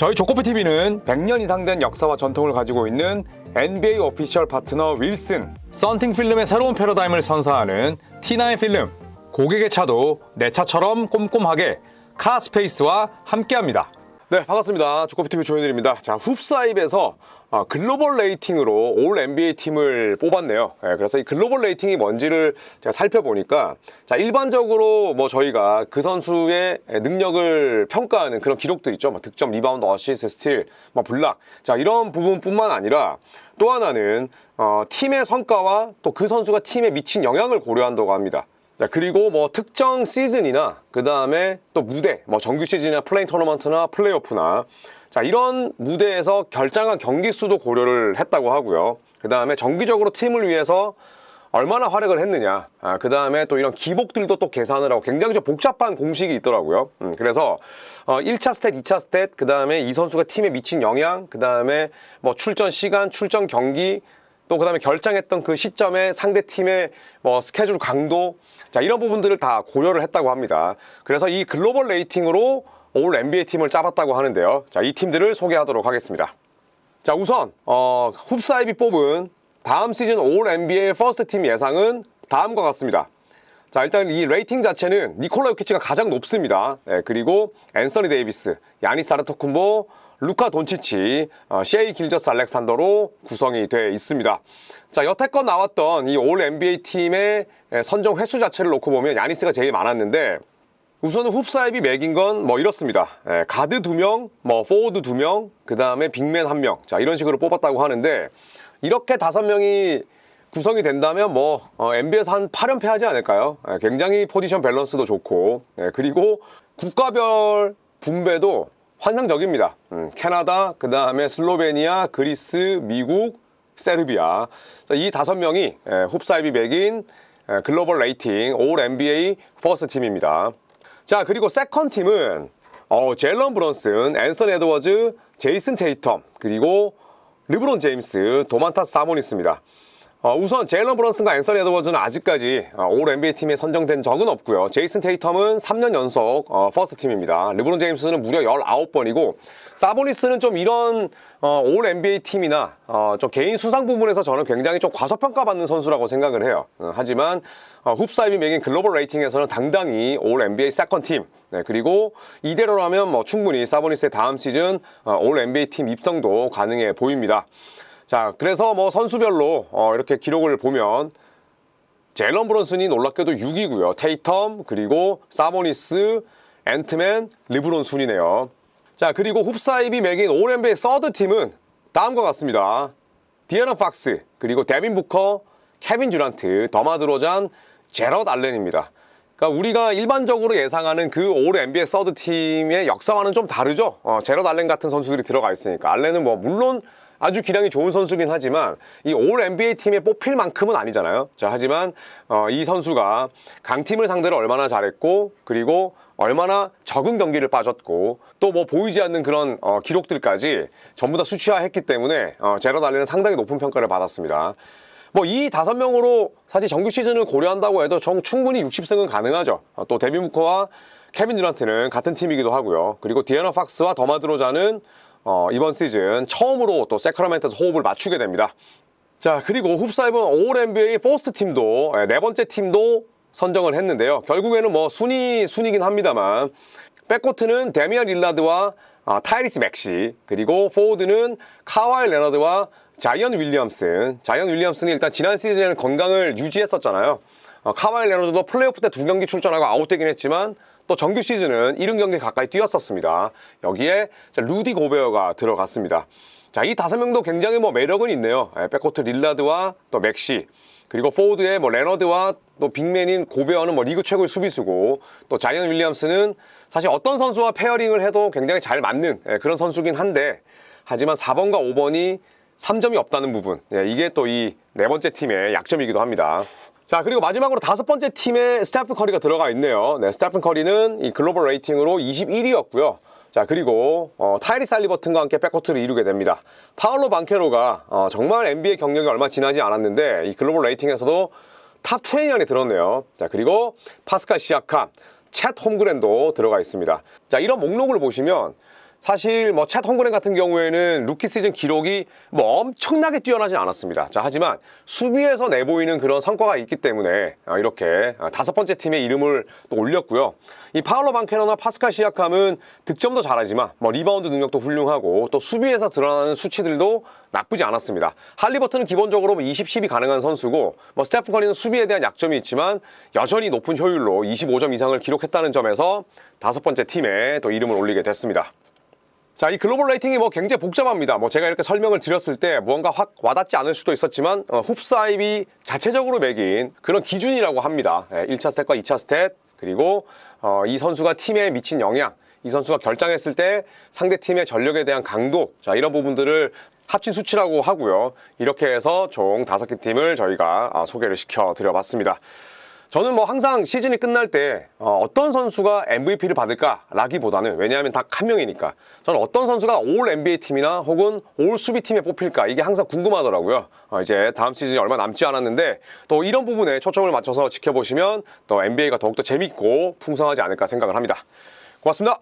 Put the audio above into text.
저희 조코피TV는 100년 이상 된 역사와 전통을 가지고 있는 NBA 오피셜 파트너 윌슨, 썬팅 필름의 새로운 패러다임을 선사하는 T9 필름, 고객의 차도 내 차처럼 꼼꼼하게 카스페이스와 함께합니다. 네, 반갑습니다. 조코피TV 조현일입니다. 자, 훅사입에서 아, 글로벌 레이팅으로 올 NBA 팀을 뽑았네요. 예, 그래서 이 글로벌 레이팅이 뭔지를 제가 살펴보니까 자, 일반적으로 뭐 저희가 그 선수의 능력을 평가하는 그런 기록들 있죠. 뭐 득점, 리바운드, 어시스트, 스틸, 뭐 블락. 자, 이런 부분뿐만 아니라 또 하나는 어, 팀의 성과와 또 그 선수가 팀에 미친 영향을 고려한다고 합니다. 자, 그리고 뭐 특정 시즌이나 그 다음에 또 무대, 뭐 정규 시즌이나 플레인 토너먼트나 플레이오프나 자, 이런 무대에서 결정한 경기 수도 고려를 했다고 하고요. 그 다음에 정기적으로 팀을 위해서 얼마나 활약을 했느냐. 아, 그 다음에 또 이런 기복들도 또 계산을 하고 굉장히 좀 복잡한 공식이 있더라고요. 음, 그래서 어, 1차 스탯, 2차 스탯, 그 다음에 이 선수가 팀에 미친 영향, 그 다음에 뭐 출전 시간, 출전 경기, 또 그다음에 결정했던 그 시점에 상대 팀의 뭐 스케줄 강도 자 이런 부분들을 다 고려를 했다고 합니다. 그래서 이 글로벌 레이팅으로 올 NBA 팀을 짜봤다고 하는데요. 자 이 팀들을 소개하도록 하겠습니다. 자 우선 어, 훅사입이 뽑은 다음 시즌 올 NBA 퍼스트 팀 예상은 다음과 같습니다. 자 일단 이 레이팅 자체는 니콜라 요키치가 가장 높습니다. 네, 그리고 앤서니 데이비스, 야니스 아르토쿤보, 루카 돈치치, 어, 셰이 길저스 알렉산더로 구성이 되어 있습니다. 자 여태껏 나왔던 이 올 NBA 팀의 예, 선정 횟수 자체를 놓고 보면 야니스가 제일 많았는데 우선은 훅사입이 매긴 건뭐 이렇습니다. 예, 가드 두 명, 뭐 포워드 두 명, 그 다음에 빅맨 한 명. 자 이런 식으로 뽑았다고 하는데 이렇게 다섯 명이 구성이 된다면 뭐 어, NBA에서 한 8연패 하지 않을까요? 예, 굉장히 포지션 밸런스도 좋고 예, 그리고 국가별 분배도 환상적입니다. 음, 캐나다, 그 다음에 슬로베니아, 그리스, 미국, 세르비아. 자, 이 다섯 명이 예, 훅사입이 매긴 예, 글로벌 레이팅 올 NBA 퍼스트 팀입니다. 자 그리고 세컨 팀은 어, 젤런 브런슨, 앤서니 에드워즈, 제이슨 테이텀 그리고 르브론 제임스, 도만타스 사보니스입니다. 어, 우선 제일런 브런슨과 앤서니 에드워즈는 아직까지 어, 올 NBA 팀에 선정된 적은 없고요. 제이슨 테이텀은 3년 연속 어, 퍼스트 팀입니다. 르브론 제임스는 무려 19번이고 사보니스는 좀 이런 어, 올 NBA 팀이나 어, 좀 개인 수상 부분에서 저는 굉장히 좀 과소평가받는 선수라고 생각을 해요. 어, 하지만 어, 훅사입이 매긴 글로벌 레이팅에서는 당당히 올 NBA 세컨 팀 네, 그리고 이대로라면 뭐 충분히 사보니스의 다음 시즌 어, 올 NBA 팀 입성도 가능해 보입니다. 자, 그래서 뭐 선수별로 어, 이렇게 기록을 보면 젤런 브론슨이 놀랍게도 6위고요. 테이텀 그리고 사보니스, 앤트맨, 르브론 순이네요. 자, 그리고 훅사입이 매긴 올 NBA 서드 팀은 다음과 같습니다. 디에런 팍스, 그리고 데빈 부커, 케빈 듀란트, 더마드로잔, 제럿 알렌입니다. 그러니까 우리가 일반적으로 예상하는 그 올 NBA 서드 팀의 역사와는 좀 다르죠. 어, 제럿 알렌 같은 선수들이 들어가 있으니까 알렌은 뭐 물론 아주 기량이 좋은 선수긴 하지만 이 올 NBA 팀에 뽑힐 만큼은 아니잖아요. 자, 하지만 어, 이 선수가 강팀을 상대로 얼마나 잘했고 그리고 얼마나 적은 경기를 빠졌고 또 뭐 보이지 않는 그런 어, 기록들까지 전부 다 수치화했기 때문에 어, 제럿 알렌은 상당히 높은 평가를 받았습니다. 뭐이 다섯 명으로 사실 정규 시즌을 고려한다고 해도 정 충분히 60승은 가능하죠. 어, 또 데뷔 무커와 케빈 듀란트는 같은 팀이기도 하고요. 그리고 디에너 팍스와 더마드로자는 어, 이번 시즌 처음으로 또 세크라멘트에서 호흡을 맞추게 됩니다. 자 그리고 훅사이번 올 NBA 포스트 팀도 예, 네 번째 팀도 선정을 했는데요. 결국에는 뭐 순위 순위긴 합니다만 백코트는 데미안 릴라드와 아, 타이리스 맥시 그리고 포워드는 카와이 레너드와 자이언 윌리엄슨. 자이언 윌리엄슨이 일단 지난 시즌에는 건강을 유지했었잖아요. 어, 카와이 레너드도 플레이오프 때 두 경기 출전하고 아웃되긴 했지만 또 정규 시즌은 70경기 가까이 뛰었었습니다. 여기에 자, 루디 고베어가 들어갔습니다. 자, 이 다섯 명도 굉장히 뭐 매력은 있네요. 예, 백코트 릴라드와 또 맥시. 그리고 포워드의 뭐 레너드와 또 빅맨인 고베어는 뭐 리그 최고의 수비수고 또 자이언 윌리엄스는 사실 어떤 선수와 페어링을 해도 굉장히 잘 맞는 예, 그런 선수긴 한데 하지만 4번과 5번이 3점이 없다는 부분 예, 이게 또 이 네 번째 팀의 약점이기도 합니다. 자 그리고 마지막으로 다섯 번째 팀에 스테픈 커리가 들어가 있네요. 네, 스테픈 커리는 이 글로벌 레이팅으로 21위였고요. 자 그리고 어, 타이리 살리버튼과 함께 백코트를 이루게 됩니다. 파울로 방케로가 어, 정말 NBA 경력이 얼마 지나지 않았는데 이 글로벌 레이팅에서도 탑 20 안에 들었네요. 자 그리고 파스칼 시아캄, 챗 홈그랜도 들어가 있습니다. 자 이런 목록을 보시면 사실 뭐챗 헝그렌 같은 경우에는 루키 시즌 기록이 뭐 엄청나게 뛰어나진 않았습니다. 자, 하지만 수비에서 내보이는 그런 성과가 있기 때문에 아, 이렇게 아, 다섯 번째 팀의 이름을 또 올렸고요. 이 파울로 방케너나 파스칼 시아캄은 득점도 잘하지만 뭐 리바운드 능력도 훌륭하고 또 수비에서 드러나는 수치들도 나쁘지 않았습니다. 할리버튼은 기본적으로 뭐 20, 10이 가능한 선수고 뭐 스테픈 커리는 수비에 대한 약점이 있지만 여전히 높은 효율로 25점 이상을 기록했다는 점에서 다섯 번째 팀에 또 이름을 올리게 됐습니다. 자, 이 글로벌 레이팅이 뭐 굉장히 복잡합니다. 뭐 제가 이렇게 설명을 드렸을 때 무언가 확 와닿지 않을 수도 있었지만 어, 흡사입이 자체적으로 매긴 그런 기준이라고 합니다. 예, 1차 스탯과 2차 스탯 그리고 어, 이 선수가 팀에 미친 영향 이 선수가 결장했을 때 상대 팀의 전력에 대한 강도 자 이런 부분들을 합친 수치라고 하고요. 이렇게 해서 총 다섯 개 팀을 저희가 아, 소개를 시켜 드려봤습니다. 저는 뭐 항상 시즌이 끝날 때 어, 떤 선수가 MVP를 받을까라기보다는 왜냐하면 딱한 명이니까 저는 어떤 선수가 올 NBA 팀이나 혹은 올 수비팀에 뽑힐까 이게 항상 궁금하더라고요. 어, 이제 다음 시즌이 얼마 남지 않았는데 또 이런 부분에 초점을 맞춰서 지켜보시면 또 NBA가 더욱더 재밌고 풍성하지 않을까 생각을 합니다. 고맙습니다.